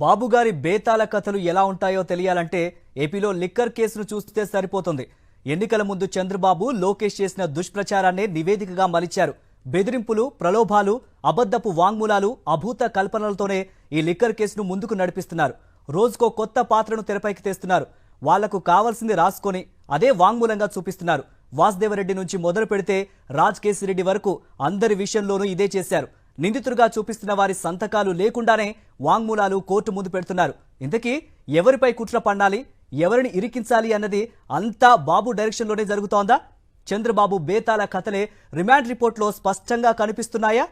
బాబుగారి బేతాల కథలు ఎలా ఉంటాయో తెలియాలంటే ఏపీలో లిక్కర్ కేసును చూస్తే సరిపోతుంది. ఎన్నికల ముందు చంద్రబాబు లోకేష్ చేసిన దుష్ప్రచారాన్నే నివేదికగా మలిచారు. బెదిరింపులు ప్రలోభాలు అబద్ధపు వాంగ్మూలాలు అభూత కల్పనలతోనే ఈ లిక్కర్ కేసును ముందుకు నడిపిస్తున్నారు. రోజుకో కొత్త పాత్రను తెరపైకి తెస్తున్నారు. వాళ్ళకు కావాల్సింది రాసుకొని అదే వాంగ్మూలంగా చూపిస్తున్నారు. వాసుదేవరెడ్డి నుంచి మొదలు పెడితే రాజ్ కేసిరెడ్డి వరకు అందరి విషయంలోనూ ఇదే చేశారు. నిందితులుగా చూపిస్తున్న వారి సంతకాలు లేకుండానే వాంగ్మూలాలు కోర్టు ముందు పెడుతున్నారు. ఇంతకీ ఎవరిపై కుట్ర పండాలి ఎవరిని ఇరికించాలి అన్నది అంతా బాబు డైరెక్షన్లోనే జరుగుతోందా? చంద్రబాబు బేతాల కథలే రిమాండ్ రిపోర్ట్లో స్పష్టంగా కనిపిస్తున్నాయా?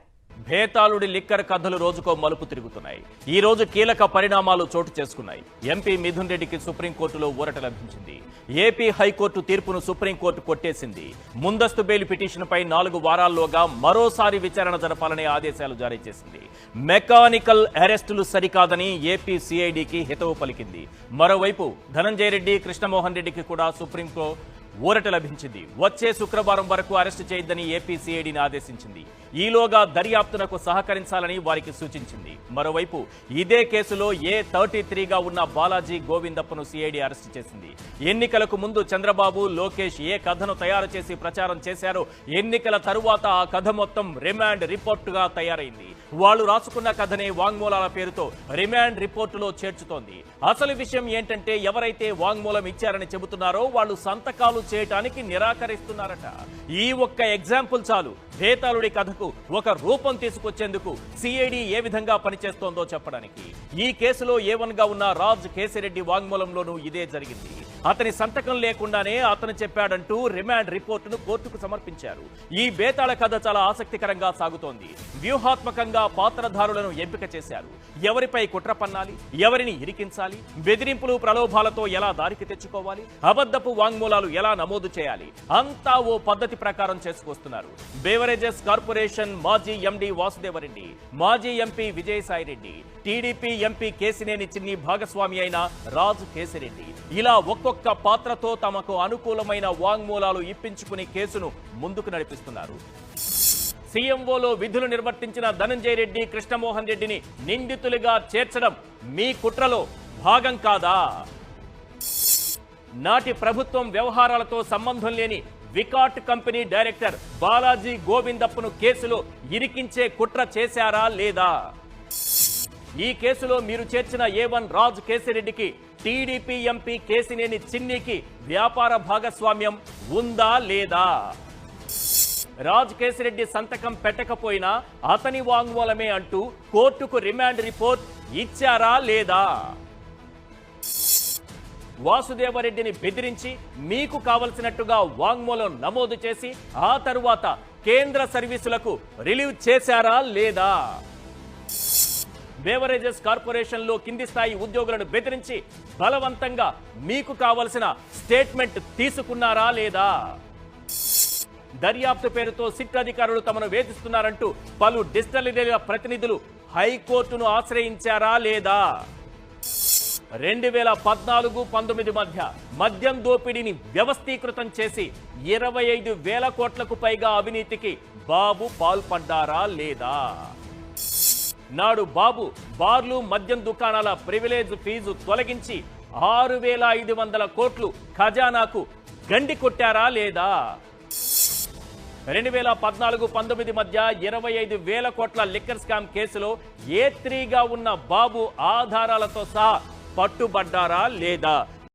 భేతాళుడి లిక్కర్ కథలు రోజుకో మలుపు తిరుగుతున్నాయి. ఈ రోజు కీలక పరిణామాలు చోటు చేసుకున్నాయి. ఎంపీ మిథున్ రెడ్డికి సుప్రీంకోర్టులో ఊరట లభించింది. ఏపీ హైకోర్టు తీర్పును సుప్రీంకోర్టు కొట్టేసింది. ముందస్తు బెయిల్ పిటిషన్పై నాలుగు వారాల్లోగా మరోసారి విచారణ జరపాలని ఆదేశాలు జారీ చేసింది. మెకానికల్ అరెస్టులు సరికాదని ఏపీ సిఐడికి హితవు పలికింది. మరోవైపు ధనంజయ రెడ్డి కృష్ణమోహన్ రెడ్డికి కూడా సుప్రీంకోర్టు ఊరట లభించింది. వచ్చే శుక్రవారం వరకు అరెస్టు చేయొద్దని ఏపీసీఐడిని ఆదేశించింది. ఈలోగా దర్యాప్తునకు సహకరించాలని వారికి సూచించింది. మరోవైపు ఇదే కేసులో ఏ థర్టీ త్రీగా ఉన్న బాలాజీ గోవిందప్పను సిఐడి అరెస్టు చేసింది. ఎన్నికలకు ముందు చంద్రబాబు లోకేష్ ఏ కథను తయారు చేసి ప్రచారం చేశారో ఎన్నికల తరువాత ఆ కథ మొత్తం రిమాండ్ రిపోర్టుగా తయారైంది. వాళ్ళు రాసుకున్న కథనే వాంగ్మూలాల పేరుతో రిమాండ్ రిపోర్టులో చేర్చుతోంది. అసలు విషయం ఏంటంటే ఎవరైతే వాంగ్మూలం ఇచ్చారని చెబుతున్నారో వాళ్ళు సంతకాలు చేయటానికి నిరాకరిస్తున్నారట. ఈ ఒక్క ఎగ్జాంపుల్ చాలు. వేతాళుడి కథకు ఒక రూపం తీసుకొచ్చేందుకు సిఐడి ఏ విధంగా పనిచేస్తోందో చెప్పడానికి. ఈ కేసులో ఏవన్గా ఉన్న రాజ్ కేసిరెడ్డి వాంగ్మూలంలోనూ ఇదే జరిగింది. అతని సంతకం లేకుండానే అతను చెప్పాడంటూ రిమాండ్ రిపోర్టును కోర్టుకు సమర్పించారు. ఈ బేతాళ కథ చాలా ఆసక్తికరంగా సాగుతోంది. వ్యూహాత్మకంగా పాత్రధారులను ఎంపిక చేశారు. ఎవరిపై కుట్ర పన్నాలి ఎవరిని ఇరికించాలి బెదిరింపులు ప్రలోభాలతో ఎలా దారికి తెచ్చుకోవాలి అబద్ధపు వాంగ్మూలాలు ఎలా నమోదు చేయాలి అంతా ఓ పద్ధతి ప్రకారం చేసుకొస్తున్నారు. బేవరేజెస్ కార్పొరేషన్ మాజీ ఎండి వాసుదేవరెడ్డి మాజీ MP Vijayasaireddy TDP MP Kesineni Chinni భాగస్వామి అయిన రాజు కేసిరెడ్డి. ఇలా ఒక్కొక్క పాత్రతో తమకు అనుకూలమైన వాంగ్మూలాలు ఇప్పించుకుని కేసును ముందుకు నడిపిస్తున్నారు. సీఎంఓలో విధులు నిర్వర్తించిన ధనంజయ రెడ్డి కృష్ణమోహన్ రెడ్డిని నిందితులుగా చేర్చడం మీ కుట్రలో భాగం కాదా? నాటి ప్రభుత్వం వ్యవహారాలతో సంబంధం లేని వికాట్ కంపెనీ డైరెక్టర్ బాలాజీ గోవిందప్పను కేసులో ఇరికించే కుట్ర చేశారా లేదా? ఈ కేసులో మీరు చేర్చిన ఏ వన్ రాజ్ కేసిరెడ్డికి టీడీపీ ఎంపీ కేసినేని చిన్నికి వ్యాపార భాగస్వామ్యం ఉందా లేదా? రాజ్ కేసిరెడ్డి సంతకం పెట్టకపోయినా అతని వాంగ్మూలమే అంటూ కోర్టుకు రిమాండ్ రిపోర్ట్ ఇచ్చారా లేదా? వాసుదేవరెడ్డిని బెదిరించి మీకు కావలసినట్టుగా వాంగ్మూలం నమోదు చేసి ఆ తరువాత కేంద్ర సర్వీసులకు రిలీవ్ చేశారా లేదా? బేవరేజెస్ కార్పొరేషన్లో కింది స్థాయి ఉద్యోగులను బెదిరించి బలవంతంగా మీకు కావలసిన స్టేట్మెంట్ తీసుకున్నారా లేదా? దర్యాప్తు పేరుతో సిట్ అధికారులు తమను వేధిస్తున్నారంటూ పలు డిస్టిలరీల ప్రతినిధులు హైకోర్టును ఆశ్రయించారా లేదా? రెండు వేల పద్నాలుగు పంతొమ్మిది మధ్య మద్యం దోపిడీని వ్యవస్థీకృతం చేసి ఇరవై ఐదు వేల కోట్లకు పైగా అవినీతికి బాబు పాల్పడ్డారా లేదా? నాడు బాబు బార్లు మద్యం దుకాణాల ప్రివిలేజ్ ఫీజు తొలగించి ఆరు వేల ఐదు వందల కోట్లు ఖజానాకు గండి కొట్టారా లేదా? రెండు వేల పద్నాలుగు పంతొమ్మిది మధ్య ఇరవై ఐదు వేల కోట్ల లిక్కర్ స్కామ్ కేసులో ఏ త్రీగా ఉన్న బాబు ఆధారాలతో సహా పట్టుబడ్డారా లేదా?